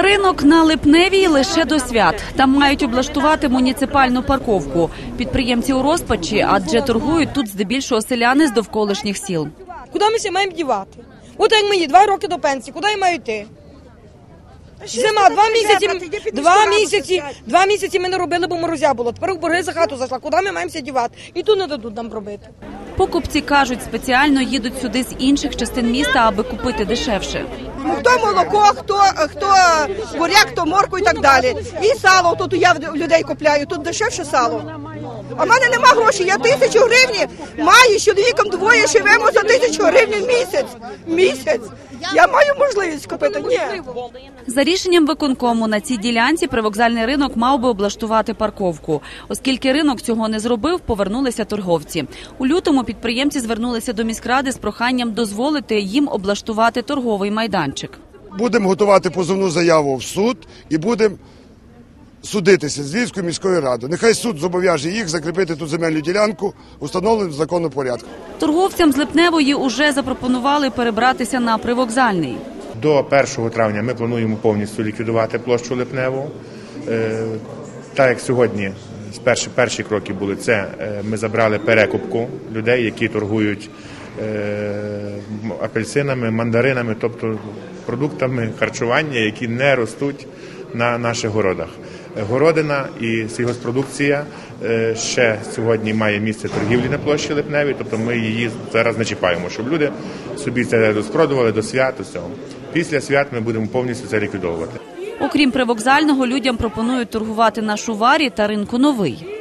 Ринок на Липневій лише до свят. Там мають облаштувати муніципальну парковку. Підприємці у розпачі, адже торгують тут здебільшого селяни з довколишніх сіл. Куди ми ся маємо дівати? От як мені два роки до пенсії, куди я маю йти? Зима, два місяці, два місяці, два місяці ми не робили, бо морозя було. Тепер в борги за хату зайшла. Куди ми маємося дівати? І тут не дадуть нам робити. Покупці кажуть, спеціально їдуть сюди з інших частин міста, аби купити дешевше. Хто молоко, хто, хто буряк, хто морку і так далі. І сало тут я людей купляю, тут дешевше сало. А в мене нема грошей, я тисячу гривень маю, з чоловіком двоє живемо за тисячу гривень в місяць. Місяць. Я маю можливість купити. Ні. За рішенням виконкому на цій ділянці привокзальний ринок мав би облаштувати парковку. Оскільки ринок цього не зробив, повернулися торговці. У лютому підприємці звернулися до міськради з проханням дозволити їм облаштувати торговий майданчик. Будемо готувати позовну заяву в суд і будемо судитися з Львівською міською радою. Нехай суд зобов'яже їх закріпити ту земельну ділянку установленим законним порядком. Торговцям з Липневої уже запропонували перебратися на привокзальний. До 1 травня ми плануємо повністю ліквідувати площу Липневу. Е, Так як сьогодні перші, перші кроки були це, е, ми забрали перекупку людей, які торгують е, апельсинами, мандаринами, тобто продуктами харчування, які не ростуть на наших городах. Городина і сільгоспродукція е, ще сьогодні має місце торгівлі на площі Липневій, тобто ми її зараз не чіпаємо, щоб люди собі це розпродували до свят. до цього. Після свят ми будемо повністю це ліквідовувати. Окрім привокзального, людям пропонують торгувати на шуварі та ринку новий.